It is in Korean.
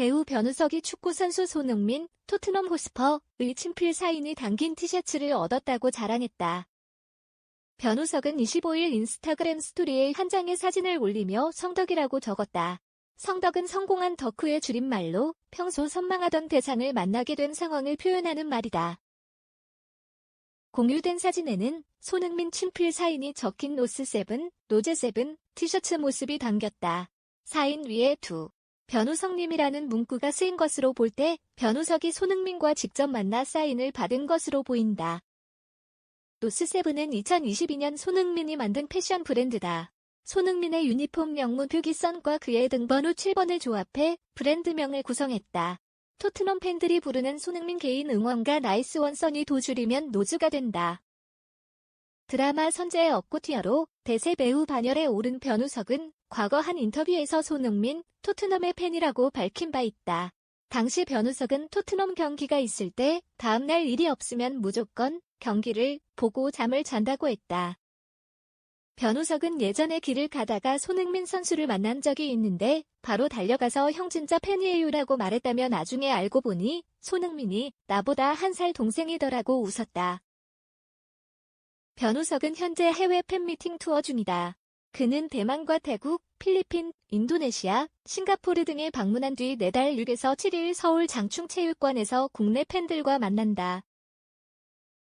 배우 변우석이 축구 선수 손흥민, 토트넘 호스퍼의 친필 사인이 담긴 티셔츠를 얻었다고 자랑했다. 변우석은 25일 인스타그램 스토리에 한 장의 사진을 올리며 성덕이라고 적었다. 성덕은 성공한 덕후의 줄임말로 평소 선망하던 대상을 만나게 된 상황을 표현하는 말이다. 공유된 사진에는 손흥민 친필 사인이 적힌 노스7, 노제7 티셔츠 모습이 담겼다. 사인 위에 두 변우석님이라는 문구가 쓰인 것으로 볼 때 변우석이 손흥민과 직접 만나 사인을 받은 것으로 보인다. 노스7은 2022년 손흥민이 만든 패션 브랜드다. 손흥민의 유니폼 명문 표기선과 그의 등번호 7번을 조합해 브랜드명을 구성했다. 토트넘 팬들이 부르는 손흥민 개인 응원가 나이스 원 선이 도 줄이면 노즈가 된다. 드라마 선제의 업고티어로 대세 배우 반열에 오른 변우석은 과거 한 인터뷰에서 손흥민, 토트넘의 팬이라고 밝힌 바 있다. 당시 변우석은 토트넘 경기가 있을 때 다음날 일이 없으면 무조건 경기를 보고 잠을 잔다고 했다. 변우석은 예전에 길을 가다가 손흥민 선수를 만난 적이 있는데 바로 달려가서 형 진짜 팬이에요라고 말했다며 나중에 알고 보니 손흥민이 나보다 한 살 동생이더라고 웃었다. 변우석은 현재 해외 팬미팅 투어 중이다. 그는 대만과 태국, 필리핀, 인도네시아, 싱가포르 등에 방문한 뒤 내달 6에서 7일 서울 장충체육관에서 국내 팬들과 만난다.